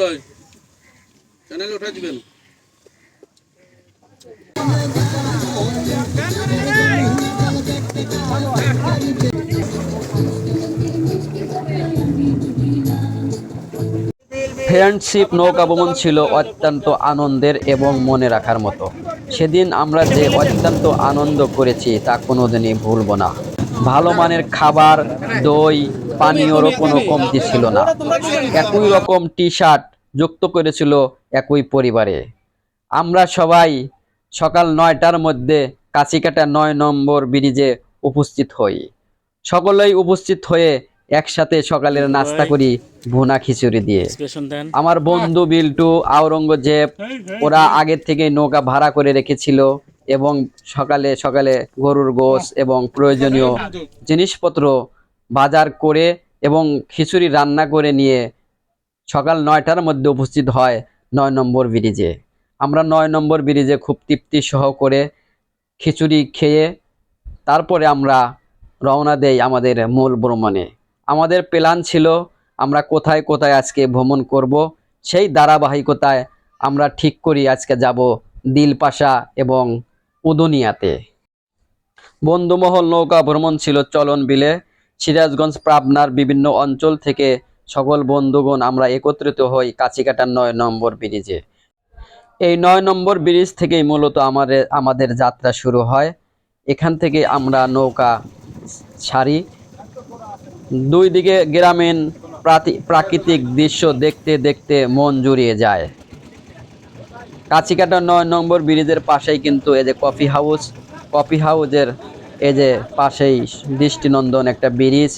Channel friendship নৌকা ভ্রমণ ছিল অত্যন্ত আনন্দের এবং মনে রাখার মতো। সেদিন আমরা যে অত্যন্ত আনন্দ করেছি তা কোনোদিনই ভুলব না। ভালো মানের খাবার, দই পানীয়রও কোনো কমতি ছিল না একই রকম টি শার্ট যুক্ত করেছিল একই পরিবারে আমরা সবাই সকাল নয়টার মধ্যে কাছিকাটা নয় নম্বর ব্রিজে উপস্থিত হই সকলেই উপস্থিত হয়ে একসাথে সকালের নাস্তা করি ভুনা খিচুড়ি দিয়ে আমার বন্ধু বিল্টু আওরঙ্গজেব ওরা আগের থেকে নৌকা ভাড়া করে রেখেছিল এবং সকালে সকালে গরুর গোশ এবং প্রয়োজনীয় জিনিসপত্র বাজার করে এবং খিচুড়ি রান্না করে নিয়ে সকাল নয়টার মধ্যে উপস্থিত হয় নয় নম্বর ব্রিজে। আমরা নয় নম্বর ব্রিজে খুব তৃপ্তি সহ করে খিচুড়ি খেয়ে তারপরে আমরা রওনা দেই আমাদের মূল ভ্রমণে। আমাদের প্ল্যান ছিল আমরা কোথায় কোথায় আজকে ভ্রমণ করব, সেই ধারাবাহিকতায় আমরা ঠিক করি আজকে যাব দিলপাশা এবং উদুনিয়াতে। বন্ধুমহল নৌকা ভ্রমণ ছিল চলন বিলে সিরাজগঞ্জ, পাবনার বিভিন্ন অঞ্চল থেকে সকল বন্ধুগণ আমরা একত্রিত হই কাছিকাটার নয় নম্বর ব্রিজে। এই নয় নম্বর ব্রিজ থেকেই মূলত আমাদের আমাদের যাত্রা শুরু হয়। এখান থেকে আমরা নৌকা ছাড়ি দুই দিকে গ্রামীণ প্রাকৃতিক দৃশ্য দেখতে দেখতে মন জুড়িয়ে যায়। কাছিকাটা নয় নম্বর ব্রিজের পাশেই কিন্তু এই যে কফি হাউস, কফি হাউসের এই যে পাশেই দৃষ্টিনন্দন একটা ব্রিজ,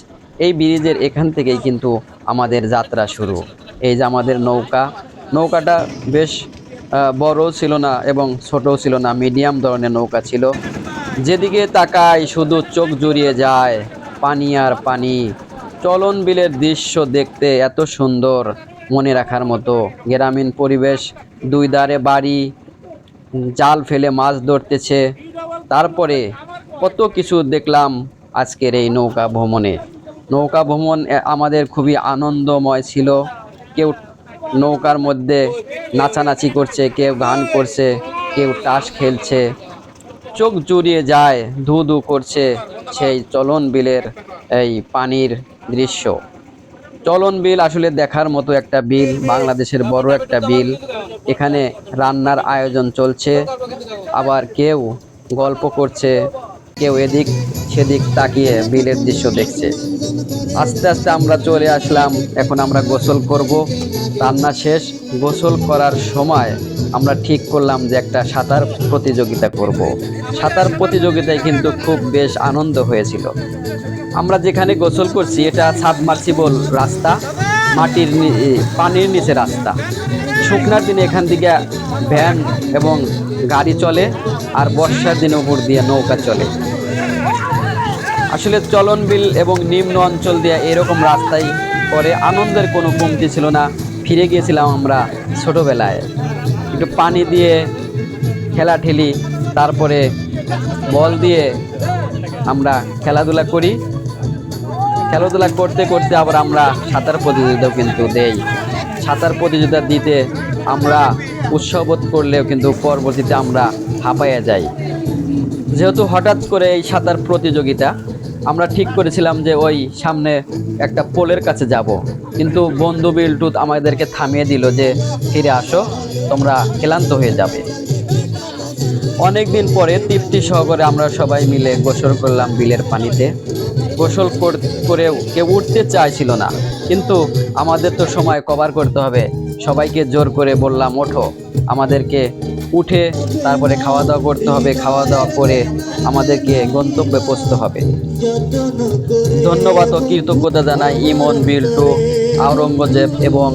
এই ব্রিজের এখান থেকেই কিন্তু আমাদের যাত্রা শুরু। এই যে আমাদের নৌকা, নৌকাটা বেশ বড়ও ছিল না এবং ছোটও ছিল না, মিডিয়াম ধরনের নৌকা ছিল। যেদিকে তাকায় শুধু চোখ জুড়িয়ে যায় পানি আর পানি। চলন বিলের দৃশ্য দেখতে এত সুন্দর মনে রাখার মতো। গ্রামীণ পরিবেশ, দুই ধারে বাড়ি, জাল ফেলে মাছ ধরতেছে। তারপরে কত কিছু দেখলাম আজকের এই নৌকা ভ্রমণে। নৌকা ভ্রমণ আমাদের খুবই আনন্দময় ছিল। কেউ নৌকার মধ্যে নাচানাচি করছে, কেউ গান করছে, কেউ তাস খেলছে, চোখ জুড়িয়ে যায়, ধু ধু করছে সেই চলন বিলের এই পানির দৃশ্য। চলন বিল আসলে দেখার মতো একটা বিল, বাংলাদেশের বড় একটা বিল। এখানে রান্নার আয়োজন চলছে, আবার কেউ গল্প করছে কেউ এদিক সেদিক তাকিয়ে বিলের দৃশ্য দেখছে। আস্তে আস্তে আমরা চলে আসলাম, এখন আমরা গোসল করব। রান্না শেষ, গোসল করার সময় আমরা ঠিক করলাম যে একটা সাঁতার প্রতিযোগিতা করব। সাঁতার প্রতিযোগিতায় কিন্তু খুব বেশ আনন্দ হয়েছিল। আমরা যেখানে গোসল করছি, এটা সাবমার্সিবল রাস্তা, মাটির পানির নিচে রাস্তা। শুকনার দিনে এখান থেকে ভ্যান এবং গাড়ি চলে, আর বর্ষার দিনে উপর দিয়ে নৌকা চলে। আসলে চলন বিল এবং নিম্ন অঞ্চল দিয়ে এরকম রাস্তায় পরে আনন্দের কোনো কমতি ছিল না। ফিরে গিয়েছিলাম আমরা ছোটোবেলায়। একটু পানি দিয়ে খেলা ঠেলি তারপরে বল দিয়ে আমরা খেলাধুলা করি। খেলাধুলা করতে করতে আবার আমরা সাঁতার প্রতিযোগিতাও কিন্তু দেই। সাঁতার প্রতিযোগিতা দিতে আমরা উৎসবোধ করলেও কিন্তু পরবর্তীতে আমরা হাঁপাইয়া যাই। যেহেতু হঠাৎ করে এই সাঁতার প্রতিযোগিতা আমরা ঠিক করেছিলাম যে ওই সামনে একটা পোলের কাছে যাব। কিন্তু বন্ধু বিল্টুত আমাদেরকে থামিয়ে দিল যে, ফিরে আসো, তোমরা ক্লান্ত হয়ে যাবে। অনেক দিন পরে তৃপ্তি সহকারে আমরা সবাই মিলে গোসল করলাম বিলের পানিতে। গোসল কর- কেউ উঠতে চাইছিল না। কিন্তু আমাদের তো সময় কভার করতে হবে। সবাইকে জোর করে বললাম, ওঠো, আমাদেরকে উঠে তারপরে খাওয়া দাওয়া করতে হবে। খাওয়া দাওয়া করে আমাদেরকে গন্তব্যে পৌঁছতে হবে। ধন্যবাদ ও কৃতজ্ঞতা জানাই ইমন, বিল্টু, আওরঙ্গজেব এবং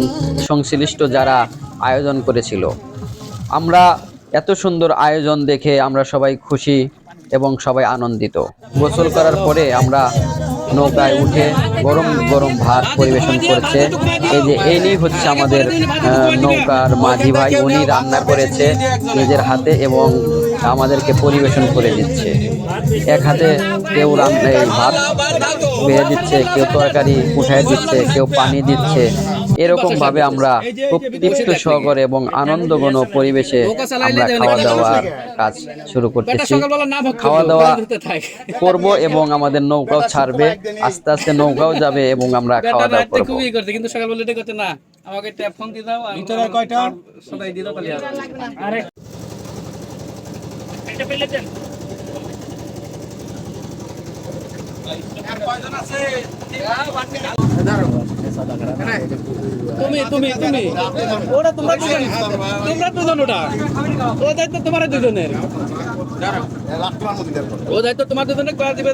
সংশ্লিষ্ট যারা আয়োজন করেছিল। আমরা এত সুন্দর আয়োজন দেখে আমরা সবাই খুশি এবং সবাই আনন্দিত। গোসল করার পরে আমরা নৌকায় উঠে গরম গরম ভাত পরিবেশন করেছে। এই যে এনি হচ্ছে আমাদের নৌকার মাঝি ভাই, উনি রান্না করেছে নিজের হাতে এবং আমাদেরকে পরিবেশন করে দিচ্ছে। এক হাতে কেউ রান্না এই ভাত বেড়ে দিচ্ছে কেউ তরকারি উঠায় দিচ্ছে কেউ পানি দিচ্ছে। এরকম ভাবে আমরা খুব তৃপ্ত সহকারে এবং আনন্দঘন পরিবেশে আমরা খাওয়া দাওয়ার কাজ শুরু করতেছি। খাওয়া দাওয়া করব এবং আমাদের নৌকাও ছাড়বে আস্তে আস্তে নৌকাও যাবে এবং আমরা খাওয়া দাওয়া করব। কিন্তু সকালবেলা এটা করতে না। আমাকে ট্যাপ ফোন দিয়ে দাও ভিতরে কয়টা? সবাই দিয়ে দাও তাহলে আরে তুমি তুমি তুমি। ওটা তোমরা দুজন। তোমরা দুজন ওটা। ও দায়িত্ব তোমার দুজনের। ও দায়িত্ব তোমার দুজনের করা দিবে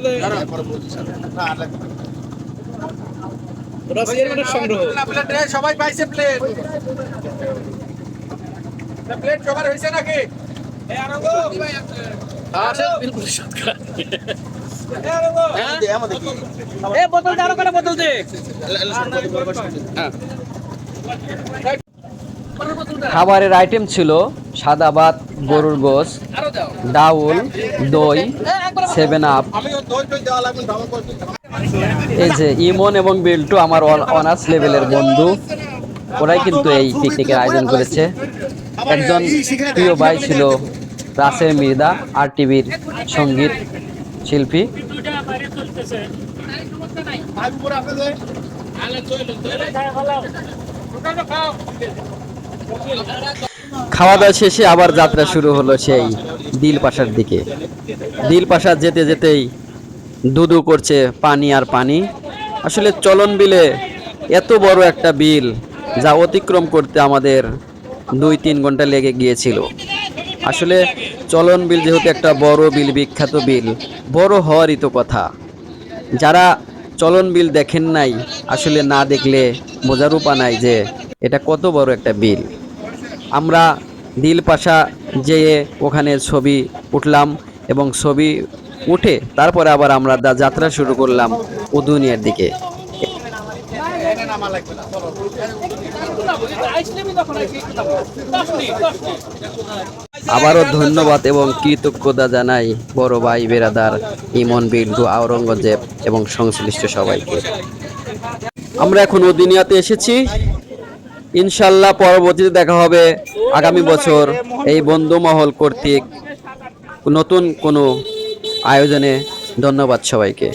ওটা চেয়ারম্যানের সংগ্রহ। সবাই পাইছে প্লেট প্লেট সবার হয়েছে নাকি? এ বোতল দে করে বোতল দে। হ্যাঁ খাবারের আইটেম ছিল সাদা ভাত গরুর গোস ডাউল দই সেভেন আপ এই যে ইমন এবং বিল্টু আমার অনার্স লেভেলের বন্ধু। ওরাই কিন্তু এই পিকনিকের আয়োজন করেছে। একজন প্রিয় ভাই ছিল রাসেল মির্দা আর টিভির সংগীত শিল্পী। খাওয়া দাওয়া শেষে আবার যাত্রা শুরু হলো সেই দিল পাশার দিকে। দিল পাশা যেতে যেতেই দুদু করছে পানি আর পানি। আসলে চলন বিলে এত বড় একটা বিল যা অতিক্রম করতে আমাদের দুই তিন ঘণ্টা লেগে গিয়েছিল। আসলে চলন বিল যেহেতু একটা বড় বিল, বিখ্যাত বিল, বড় হওয়ারই তো কথা। যারা চলন বিল দেখেন নাই, আসলে না দেখলে বোঝার উপা নাই যে এটা কত বড় একটা বিল। আমরা দিল পাশা যেয়ে ওখানে ছবি উঠলাম এবং ছবি উঠে তারপরে আবার আমরা যাত্রা শুরু করলাম উদুনিয়ার দিকে। আবারও ধন্যবাদ এবং কৃতজ্ঞতা জানাই বড় ভাই বেরাদার ইমন বিল্টু আওরঙ্গজেব এবং সংশ্লিষ্ট সবাইকে। আমরা এখন উদিনিয়াতে এসেছি। ইনশাল্লাহ পরবর্তীতে দেখা হবে আগামী বছর এই বন্ধু মহল কর্তৃক নতুন কোনো আয়োজনে। ধন্যবাদ সবাইকে।